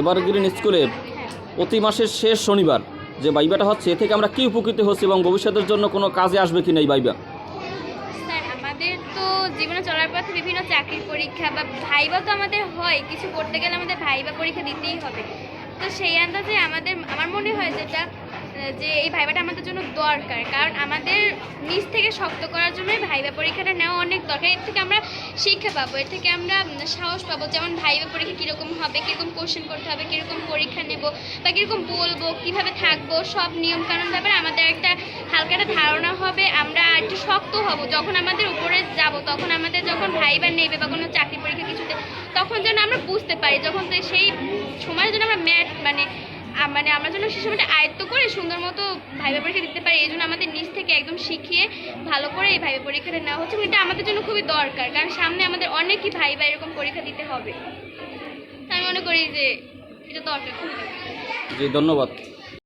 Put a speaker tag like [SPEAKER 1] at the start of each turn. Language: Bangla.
[SPEAKER 1] এবার গ্রিন স্কুলে প্রতি মাসের শেষ শনিবার যে বাইবাটা হচ্ছে, এ থেকে আমরা কি উপকৃত হচ্ছি এবং ভবিষ্যতের জন্য কোনো কাজে আসবে কি না এই বাইবা?
[SPEAKER 2] আমাদের তো জীবনে চলার পথে বিভিন্ন চাকরির পরীক্ষা বা ভাইবা তো আমাদের হয়, কিছু করতে গেলে আমাদের ভাইবা পরীক্ষা দিতেই হবে। তো সেই আন্দাজে আমাদের, আমার মনে হয় যেটা যে এই ভাইবাটা আমাদের জন্য দরকার। কারণ আমাদের নিজ থেকে শক্ত করার জন্য ভাইবা পরীক্ষাটা নেওয়া অনেক দরকার। এর থেকে আমরা শিক্ষা পাবো, এর থেকে আমরা সাহস পাবো যেমন ভাইবা পরীক্ষা কীরকম হবে, কীরকম কোশ্চেন করতে হবে, কীরকম পরীক্ষা নেব বা কীরকম বলব, কীভাবে থাকব, সব নিয়ম কানুন ব্যাপারে আমাদের একটা হালকা একটা ধারণা হবে। আমরা একটু শক্ত হব। যখন আমাদের উপরে যাব, তখন আমাদের যখন ভাইবা নেবে বা কোনো চাকরি পরীক্ষা কিছুতে, তখন যেন আমরা বুঝতে পারি, যখন সেই সময় যেন আমরা ম্যাট মানে মানে আমরা যেন সে আয়ত্ত করে সুন্দর মতো ভাইবা পরীক্ষা দিতে পারি, এই জন্য আমাদের নিজ থেকে একদম শিখিয়ে ভালো করে এই ভাইবা পরীক্ষাটা নেওয়া হচ্ছে এটা আমাদের জন্য খুবই দরকার, কারণ সামনে আমাদের অনেকই ভাইবা এরকম পরীক্ষা দিতে হবে। আমি মনে করি যে এটা দরকার, খুবই দরকার।
[SPEAKER 1] জি, ধন্যবাদ।